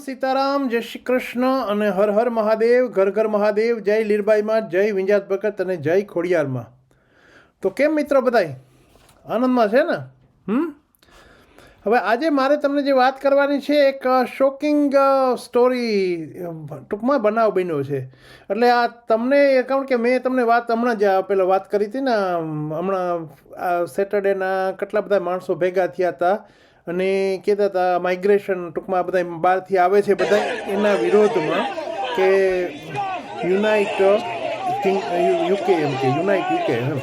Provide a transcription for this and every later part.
સીતારામ, જય શ્રી કૃષ્ણ અને હર હર મહાદેવ, ઘર ઘર મહાદેવ, જય લીરબાઈમાં, જય વિંજાત ભગત અને જય ખોડિયારમાં. તો કેમ મિત્રો બધાય? આનંદમાં છે ને? હમ? હવે આજે મારે તમને જે વાત કરવાની છે, એક શોકિંગ સ્ટોરી ટૂંકમાં બનાવ બન્યો છે. એટલે આ તમને, કારણ કે મેં તમને વાત હમણાં જ પહેલાં વાત કરી હતી ને હમણાં સેટરડેના કેટલા બધા માણસો ભેગા થયા હતા અને કહેતા હતા માઇગ્રેશન ટૂંકમાં બધા બહારથી આવે છે બધા, એના વિરોધમાં કે યુનાઇટ યુકે એમ કે યુનાઇટ યુકે એમ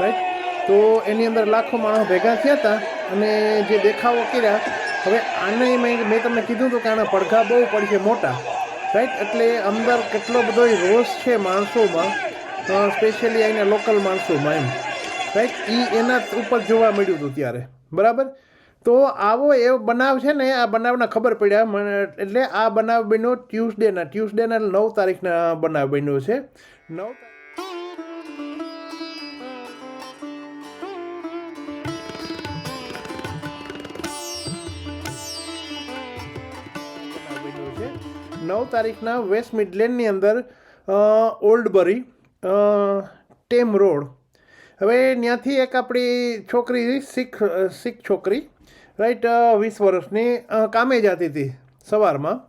રાઈટ તો એની અંદર લાખો માણસો ભેગા થયા હતા અને જે દેખાવો કર્યા, હવે આને મેં મેં તમને કીધું હતું કે આના પડઘા બહુ પડશે મોટા રાઈટ એટલે અંદર કેટલો બધો રોષ છે માણસોમાં સ્પેશિયલી અહીંના લોકલ માણસોમાં એમ રાઈટ એ એના ઉપર જોવા મળ્યું હતું ત્યારે, બરાબર? તો આવો એવો બનાવ છે ને, આ બનાવના ખબર પડ્યા. મને એટલે આ બનાવ બન્યો ટ્યુઝડેના. ટ્યુઝડેના નવ તારીખના બનાવ બન્યો છે. નવ નવ તારીખના વેસ્ટ મિડલેન્ડની અંદર ઓલ્ડબરી ટેમ રોડ હવે ત્યાંથી એક આપણી છોકરી, શીખ શીખ છોકરી રાઈટ વીસ વર્ષની કામે જતી હતી સવારમાં.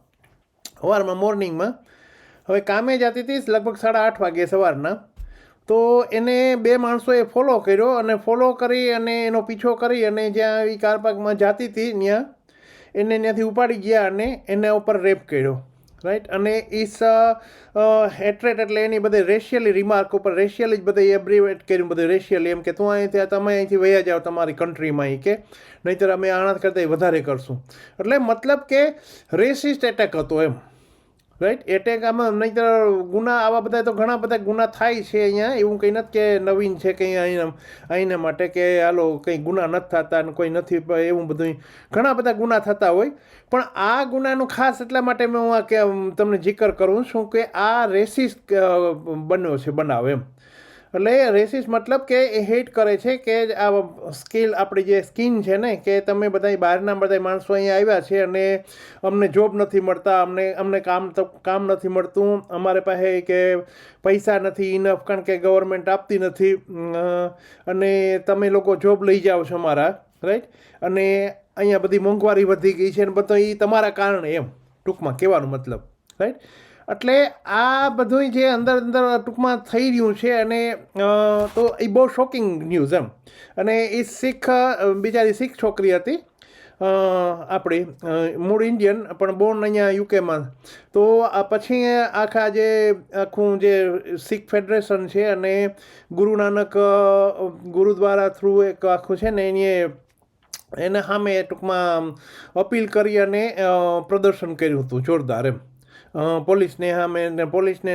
સવારમાં મોર્નિંગમાં. હવે કામે જતી હતી લગભગ સાડા આઠ વાગે સવારના. તો એને બે માણસોએ ફોલો કર્યો અને ફોલો કરી અને એનો પીછો કરી અને જ્યાં એ કાર પાર્કમાં જતી હતી, ત્યાં એને ત્યાંથી ઉપાડી ગયા અને એના ઉપર રેપ કર્યો. રાઈટ અને ઇસ હેટ્રેટ એટલે એની બધી રેશિયલી રિમાર્ક ઉપર રેશિયલી જ બધે એબ્રિવેટ કર્યું, બધું રેશિયલી એમ કે તું અહીંથી તમે અહીંથી વયા જાઓ તમારી કન્ટ્રીમાં અહીં કે, નહીંતર અમે આના કરતાં વધારે કરશું. એટલે મતલબ કે રેસિસ્ટ એટેક હતો એમ. રાઈટ એટેક આમાં નહીંતર ગુના, આવા બધા તો ઘણા બધા ગુના થાય છે અહીંયા. એવું કંઈ નથી કે નવીન છે કંઈ અહીંયા અહીંના માટે કે હાલો, કંઈ ગુના નથી થતા ને કોઈ નથી, એવું બધું ઘણા બધા ગુના થતા હોય. પણ આ ગુનાનું ખાસ એટલા માટે મેં હું આ કે તમને જિકર કરું છું કે આ રેસિસ બન્યો છે બનાવ એમ. એટલે રેસિસ મતલબ કે એ હેટ કરે છે કે આ સ્કિલ આપણી જે સ્કિન છે ને, કે તમે બધા બહારના બધા માણસો અહીંયા આવ્યા છે અને અમને જોબ નથી મળતા, અમને અમને કામ કામ નથી મળતું, અમારે પાસે કે પૈસા નથી ઇનફ કારણ કે ગવર્મેન્ટ આપતી નથી અને તમે લોકો જોબ લઈ જાઓ છો અમારા રાઈટ અને અહીંયા બધી મોંઘવારી વધી ગઈ છે ને બધો એ તમારા કારણે એમ, ટૂંકમાં કહેવાનું મતલબ રાઈટ એટલે આ બધું જે અંદર અંદર ટૂંકમાં થઈ રહ્યું છે અને તો એ બહુ શોકિંગ ન્યૂઝ એમ. અને એ શીખ બિચારી શીખ છોકરી હતી આપણી મૂળ ઇન્ડિયન, પણ બોર્ન અહીંયા યુકેમાં તો આ પછી આખા જે, આખું જે શીખ ફેડરેશન છે અને ગુરુ નાનક ગુરુદ્વારા થ્રુ એક આખું છે ને એની એના સામે ટૂંકમાં અપીલ કરી અને પ્રદર્શન કર્યું હતું જોરદાર એમ. પોલીસને સામે પોલીસને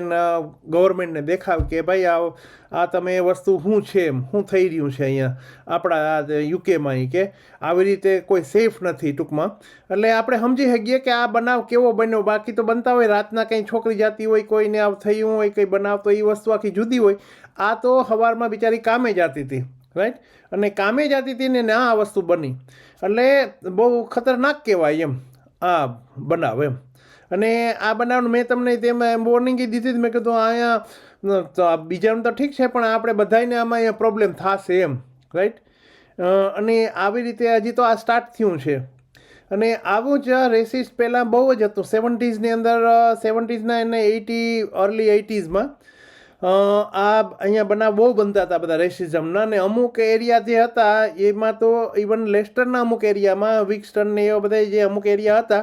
ગવર્મેન્ટને દેખાવ કે ભાઈ આ આ તમે એ વસ્તુ શું છે એમ? શું થઈ રહ્યું છે અહીંયા? આપણા યુકેમાં ઈ કે આવી રીતે કોઈ સેફ નથી ટૂંકમાં. એટલે આપણે સમજી શકીએ કે આ બનાવ કેવો બન્યો? બાકી તો બનતા હોય, રાતના કંઈ છોકરી જાતી હોય, કોઈને આવ થયું હોય, કંઈ બનાવ, તો એ વસ્તુ આખી જુદી હોય. આ તો સવારમાં બિચારી કામે જતી હતી રાઈટ અને કામે જતી હતી ને આ વસ્તુ બની. એટલે બહુ ખતરનાક કહેવાય એમ આ બનાવ એમ. અને આ બનાવનું મેં તમને તેમાં વોર્નિંગ દીધી જ મેં કીધું અહીંયા બીજાનું તો ઠીક છે, પણ આપણે બધાને આમાં અહીંયા પ્રોબ્લેમ થશે એમ રાઈટ અને આવી રીતે હજી તો આ સ્ટાર્ટ થયું છે. અને આવું જ રેસિસ પહેલાં બહુ જ હતું સેવન્ટીઝની અંદર સેવન્ટીઝના અને એટી અર્લી એટીઝમાં આ અહીંયા બનાવ બહુ બનતા હતા બધા રેસિઝમના અને અમુક એરિયા જે હતા, એમાં તો ઇવન લેસ્ટરના અમુક એરિયામાં વિક્સટન ને એવા બધા જે અમુક એરિયા હતા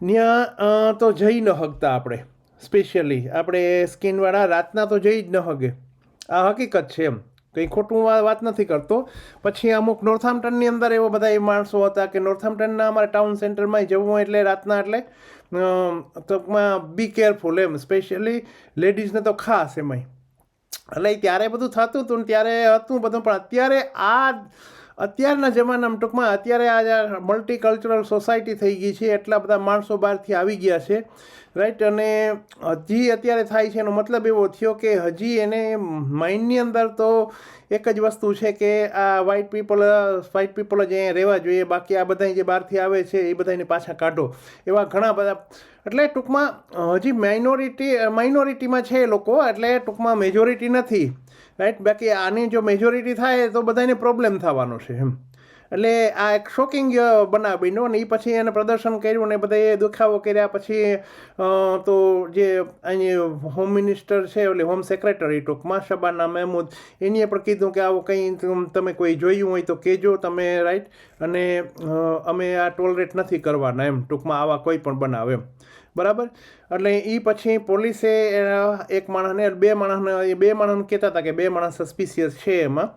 ત્યાં તો જઈ ન હકતા આપણે સ્પેશિયલી આપણે સ્કિનવાળા રાતના તો જઈ જ ન હગે આ હકીકત છે એમ. કંઈ ખોટું વાત નથી કરતો. પછી અમુક નોર્થામ્પટનની અંદર એવા બધા એ માણસો હતા કે નોર્થામ્પટનના અમારા ટાઉન સેન્ટરમાં જવું એટલે રાતના એટલે ટૂંકમાં બી કેરફુલ એમ. સ્પેશિયલી લેડીઝને તો ખાસ એમાંય. એટલે ત્યારે બધું થતું હતું ને ત્યારે હતું બધું, પણ અત્યારે આ અત્યારના જમાનામાં ટૂંકમાં અત્યારે આ મલ્ટીકલ્ચરલ સોસાયટી થઈ ગઈ છે, એટલા બધા માણસો બહારથી આવી ગયા છે રાઈટ અને હજી અત્યારે થાય છે એનો મતલબ એવો થયો કે હજી એને માઇન્ડની અંદર તો એક જ વસ્તુ છે કે આ વ્હાઇટ પીપલ વ્હાઇટ પીપલ જ અહીંયા રહેવા જોઈએ, બાકી આ બધા જે બહારથી આવે છે એ બધાને પાછા કાઢો, એવા ઘણા બધા, એટલે ટૂંકમાં હજી માઇનોરિટી માઇનોરિટીમાં છે એ લોકો, એટલે ટૂંકમાં મેજોરિટી નથી. રાઈટ બાકી આની જો મેજોરિટી થાય તો બધાને પ્રોબ્લેમ થવાનો છે, એમ. એટલે આ એક શોકિંગ બનાવ બન્યો અને એ પછી એને પ્રદર્શન કર્યું ને બધાએ દુખાવો કર્યા પછી તો જે અહીં હોમ મિનિસ્ટર છે એટલે હોમ સેક્રેટરી ટૂંકમાં શબાના મહેમૂદ એનીએ પણ કીધું કે આવું કંઈ તમે કોઈ જોયું હોય તો કહેજો તમે રાઈટ અને અમે આ ટોલરેટ નથી કરવાના, એમ. ટૂંકમાં આવા કોઈ પણ બનાવ, એમ. બરાબર? એટલે એ પછી પોલીસે એક માણસને, બે માણસને બે માણસને કહેતા હતા કે બે માણસ સસ્પિશિયસ છે એમાં.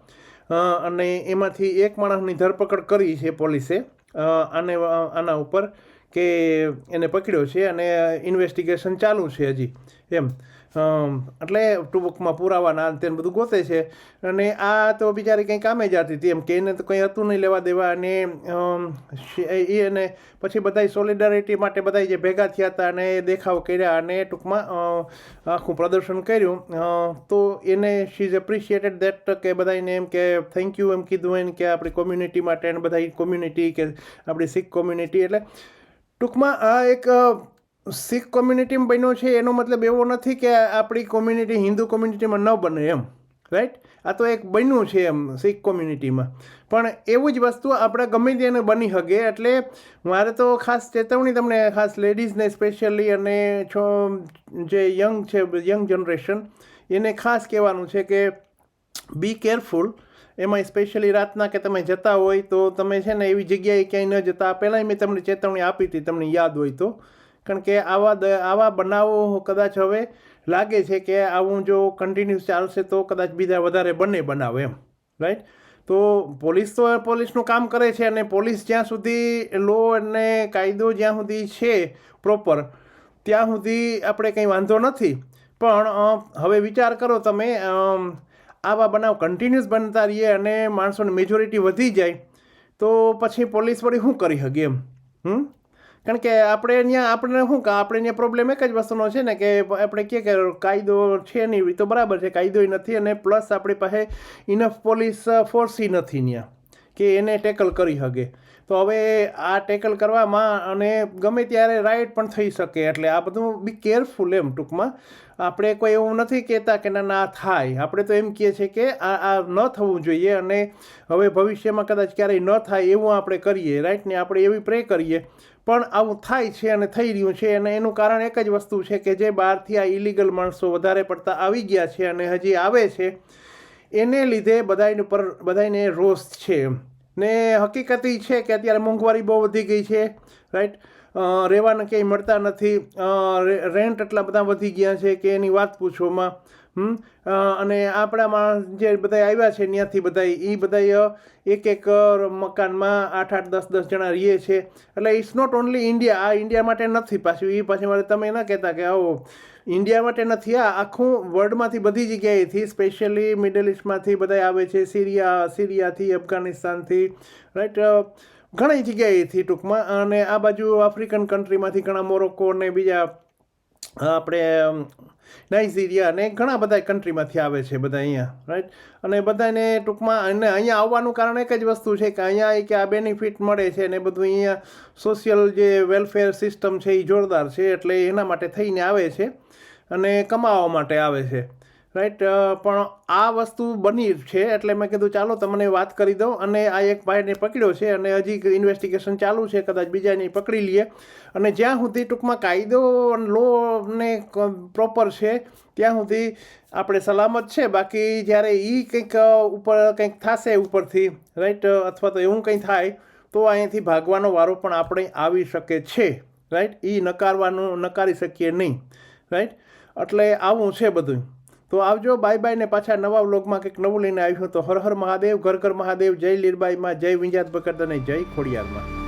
અને એમાંથી એક માણસની ધરપકડ કરી છે પોલીસે આને આના ઉપર કે એને પકડ્યો છે અને ઇન્વેસ્ટિગેશન ચાલુ છે હજી, એમ. એટલે ટૂંકમાં પુરાવાના અંતે બધું ગોતે છે. અને આ તો બિચારી કંઈ કામે જતી હતી એમ કે એને તો કંઈ હતું નહીં લેવા દેવા અને એ અને પછી બધા સોલિડારિટી માટે બધા જે ભેગા થયા હતા અને દેખાવ કર્યા અને ટૂંકમાં આખું પ્રદર્શન કર્યું. તો એને શી ઇઝ એપ્રિશિએટેડ દેટ કે બધાને એમ કે થેન્ક યુ એમ કીધું એને કે આપણી કોમ્યુનિટી માટે અને બધા કોમ્યુનિટી કે આપણી શીખ કોમ્યુનિટી એટલે ટૂંકમાં આ એક શીખ કોમ્યુનિટીમાં બન્યો છે, એનો મતલબ એવો નથી કે આપણી કોમ્યુનિટી હિન્દુ કોમ્યુનિટીમાં ન બને એમ રાઈટ આ તો એક બન્યું છે એમ શીખ કોમ્યુનિટીમાં પણ એવું જ વસ્તુ આપણે ગમે તેને બની શકે એટલે મારે તો ખાસ ચેતવણી તમને, ખાસ લેડીઝને સ્પેશિયલી અને છો જે યંગ છે યંગ જનરેશન એને ખાસ કહેવાનું છે કે બી કેરફુલ એમાં સ્પેશિયલી રાતના કે તમે જતા હોય તો તમે છે ને એવી જગ્યાએ ક્યાંય ન જતા. પહેલાંય મેં તમને ચેતવણી આપી હતી, તમને યાદ હોય તો. કારણ કે આવા દ- આવા બનાવો કદાચ હવે લાગે છે કે આવું જો કન્ટિન્યુઅસ ચાલશે તો કદાચ બીજા વધારે બને બનાવ એમ રાઈટ તો પોલીસ તો પોલીસનું કામ કરે છે અને પોલીસ જ્યાં સુધી લો અને કાયદો જ્યાં સુધી છે પ્રોપર ત્યાં સુધી આપણે કંઈ વાંધો નથી. પણ હવે વિચાર કરો તમે આવા બનાવ કન્ટિન્યુઅસ બનતા રહીએ અને માણસોની મેજોરિટી વધી જાય, તો પછી પોલીસ વળી શું કરી શકે એમ? હમ? કારણ કે આપણે અહીંયા આપણે શું કે આપણે અહીંયા પ્રોબ્લેમ એક જ વસ્તુનો છે ને કે આપણે કહે કે કાયદો છે નહીં એ તો બરાબર છે કાયદો નથી અને પ્લસ આપણી પાસે ઇનફ પોલીસ ફોર્સી નથી ત્યાં કે એને ટેકલ કરી શકે તો હવે આ ટેકલ કરવામાં અને ગમે ત્યારે રાઇટ પણ થઈ શકે એટલે આ બધું બી કેરફુલ એમ ટૂંકમાં. આપણે કોઈ એવું નથી કહેતા કે ના ના, થાય. આપણે તો એમ કહીએ છીએ કે આ આ ન થવું જોઈએ અને હવે ભવિષ્યમાં કદાચ ક્યારેય ન થાય એવું આપણે કરીએ રાઈટ ને આપણે એવી પ્રે કરીએ. પણ આવું થાય છે અને થઈ રહ્યું છે અને એનું કારણ એક જ વસ્તુ છે કે જે બહારથી આ ઇલીગલ માણસો વધારે પડતા આવી ગયા છે અને હજી આવે છે. એને લીધે બધાને પર બધાને રોષ છે ને હકીકત છે કે અત્યારે મોંઘવારી બહુ વધી ગઈ છે રાઈટ રહેવાના ક્યાંય મળતા નથી. રેન્ટ એટલા બધા વધી ગયા છે કે એની વાત પૂછોમાં હમ? અને આપણામાં જે બધા આવ્યા છે ત્યાંથી બધા એ બધા એક એક મકાનમાં આઠ આઠ દસ દસ જણા રહીએ છે. એટલે ઇટ્સ નોટ ઓનલી ઇન્ડિયા આ ઇન્ડિયા માટે નથી પાછું. એ પાછી મારે તમે ના કહેતા કે આવો ઇન્ડિયા માટે નથી. આ આખું વર્લ્ડમાંથી બધી જગ્યાએથી સ્પેશિયલી મિડલ ઇસ્ટમાંથી બધા આવે છે. સિરિયા સિરિયાથી અફઘાનિસ્તાનથી રાઈટ ઘણી જગ્યાએથી ટૂંકમાં. અને આ બાજુ આફ્રિકન કન્ટ્રીમાંથી ઘણા મોરોકો અને બીજા આપણે નાઇજીરિયા ને ઘણા બધા કન્ટ્રીમાંથી આવે છે બધા અહીંયા રાઈટ અને બધાને ટૂંકમાં, અને અહીંયા આવવાનું કારણ એક જ વસ્તુ છે કે અહીંયા એક આ બેનિફિટ મળે છે ને બધું અહીંયા સોશિયલ જે વેલફેર સિસ્ટમ છે એ જોરદાર છે એટલે એના માટે થઈને આવે છે અને કમાવા માટે આવે છે. રાઈટ પણ આ વસ્તુ બની છે એટલે મેં કીધું ચાલો તમને વાત કરી દઉં અને આ એક ભાઈને પકડ્યો છે અને હજી ઇન્વેસ્ટિગેશન ચાલુ છે, કદાચ બીજાને પકડી લઈએ. અને જ્યાં સુધી ટૂંકમાં કાયદો લો ને પ્રોપર છે, ત્યાં સુધી આપણે સલામત છે. બાકી જ્યારે એ કંઈક ઉપર કંઈક થશે ઉપરથી રાઈટ અથવા તો એવું કંઈ થાય, તો અહીંયાથી ભાગવાનો વારો પણ આપણે આવી શકે છે. રાઈટ એ નકારવાનું, નકારી શકીએ નહીં. રાઈટ એટલે આવું છે બધું. તો આવજો, બાય બાય ને પાછા નવા વ્લોગમાં કંઈક નવું લઈને આવ્યું તો હર હર મહાદેવ, ઘર ઘર મહાદેવ, જય લીરબાઈમાં, જય વિંજાત અને જય ખોડિયારમાં.